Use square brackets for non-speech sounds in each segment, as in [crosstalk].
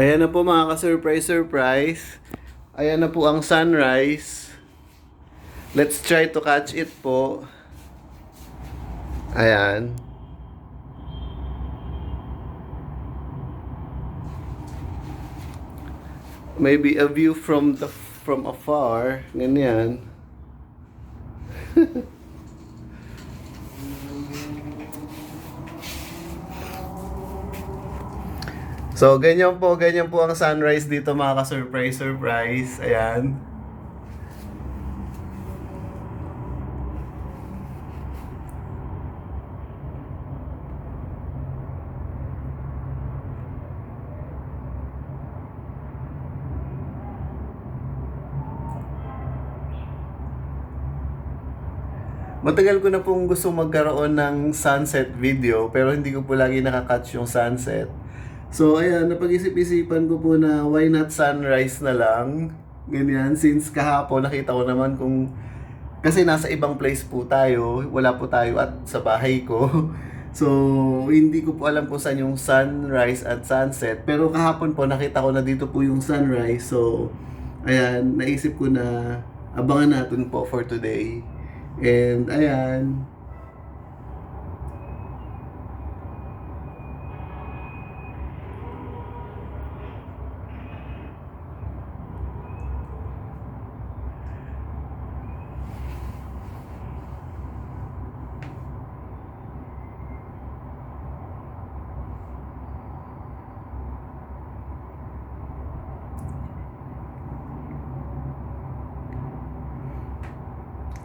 Ayan na po mga ka-surprise surprise. Ayan na po ang sunrise. Let's try to catch it po. Ayan. Maybe a view from the from afar. Ganyan. [laughs] So, ganyan po, ganyan po ang sunrise dito mga ka-surprise, surprise. Ayan. Matagal ko na pong gusto magkaroon ng sunset video pero hindi ko po lagi nakakatch yung sunset. So ayan, napag-isip-isipan ko po na why not sunrise na lang. Ganyan, since kahapon nakita ko naman kung kasi nasa ibang place po tayo, wala po tayo at sa bahay ko. [laughs] So, hindi ko po alam kung saan yung sunrise at sunset. Pero kahapon po nakita ko na dito po yung sunrise. So, ayan, naisip ko na abangan natin po for today. And ayan,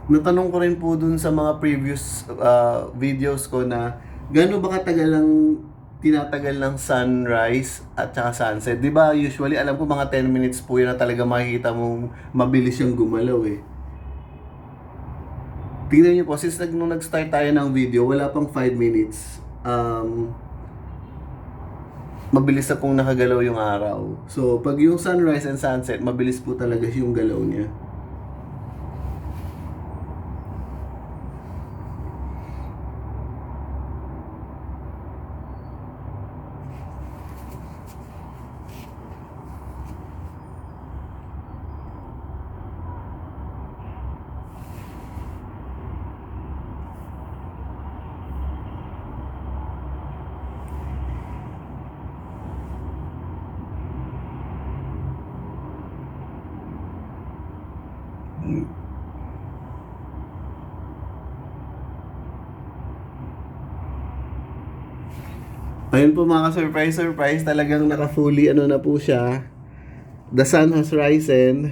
natanong ko rin po dun sa mga previous uh, videos ko na gaano ba katagal ang tinatagal ng sunrise at saka sunset. 'Di ba usually alam ko mga 10 minutes po yun na talaga makikita mong mabilis yung gumalaw eh. Tingnan niyo po, since nag, nung nag-start tayo ng video, wala pang 5 minutes. Um, mabilis na pong nakagalaw yung araw. So, pag yung sunrise and sunset, mabilis po talaga yung galaw niya. Ayun po mga surprise surprise talagang naka-fully ano na po siya. The sun has risen.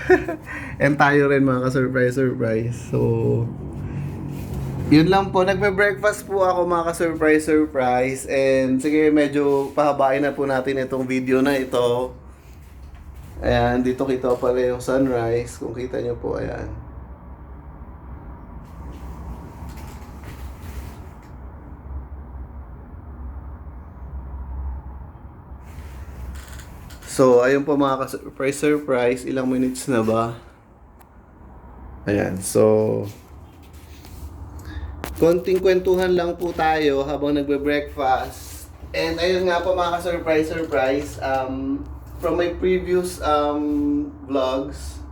[laughs] And tayo rin mga ka-surprise surprise. So, yun lang po. Nagbe-breakfast po ako mga ka-surprise surprise. And sige, medyo pahabain na po natin itong video na ito. Ayan, dito kita pala yung sunrise. Kung kita nyo po, ayan. So, ayun po mga ka-surprise surprise. Ilang minutes na ba? Ayan, so... Konting kwentuhan lang po tayo habang nagbe-breakfast. And ayun nga po mga ka-surprise surprise. Um, from my previous um, vlogs,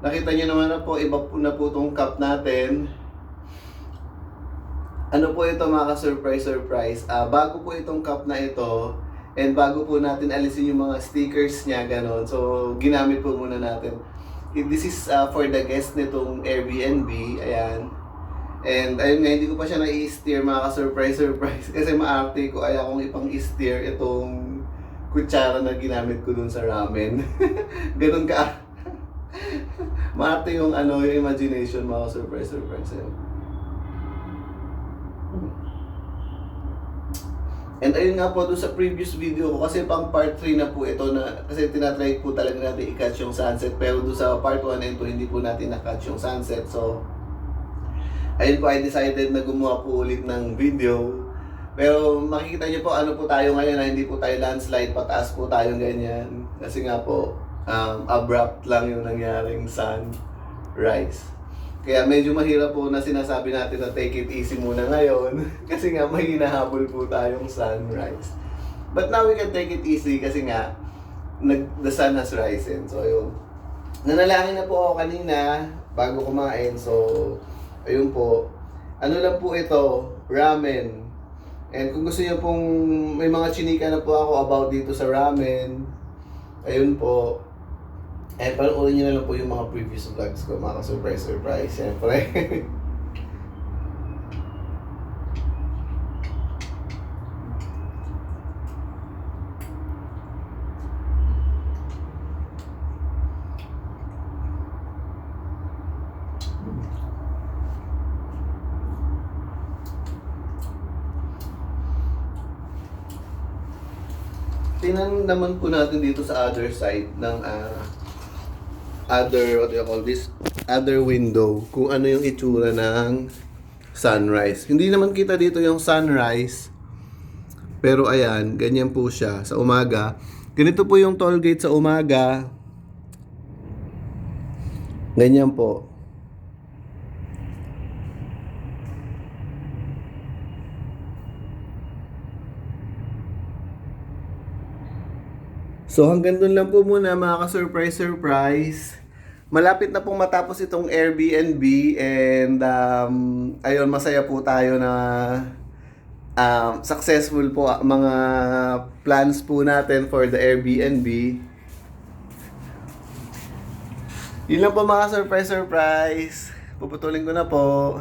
nakita nyo naman na po, iba po na po itong cup natin. Ano po ito mga ka-surprise surprise? Ah, bago po itong cup na ito, and bago po natin alisin yung mga stickers niya, ganon. So, ginamit po muna natin. This is ah, for the guest nitong Airbnb, ayan. And ayun nga, hindi ko pa siya na-steer mga ka-surprise [laughs] surprise kasi maarte ko ay akong ipang-steer itong kutsara na ginamit ko dun sa ramen. [laughs] Ganun ka. [laughs] maarte yung ano, yung imagination mga ka-surprise surprise. Ayun. And ayun nga po doon sa previous video ko kasi pang part 3 na po ito na kasi tinatry po talaga natin i-catch yung sunset pero doon sa part 1 and 2 hindi po natin na-catch yung sunset. So ayun po I decided na gumawa po ulit ng video. Pero makikita niyo po ano po tayo ngayon na hindi po tayo landslide, pataas po tayo ganyan. Kasi nga po um, abrupt lang yung nangyaring sunrise. Kaya medyo mahirap po na sinasabi natin na take it easy muna ngayon. [laughs] Kasi nga may hinahabol po tayong sunrise. But now we can take it easy kasi nga, nag, the sun has risen. So, ayun. Nanalangin na po ako kanina bago kumain. So, ayun po. Ano lang po ito, ramen. And kung gusto niyo pong may mga chinika na po ako about dito sa ramen, ayun po. Eh, panoorin niyo na lang po yung mga previous vlogs ko, mga surprise surprise Siyempre. [laughs] Tingnan naman po natin dito sa other side ng ah, other, what do you call this? Other window. Kung ano yung itsura ng sunrise. Hindi naman kita dito yung sunrise. Pero ayan, ganyan po siya sa umaga. Ganito po yung toll gate sa umaga. Ganyan po. So hanggang dun lang po muna mga ka-surprise surprise. Malapit na pong matapos itong Airbnb and um, ayun masaya po tayo na um, successful po mga plans po natin for the Airbnb. Yun lang po mga surprise surprise. Puputulin ko na po.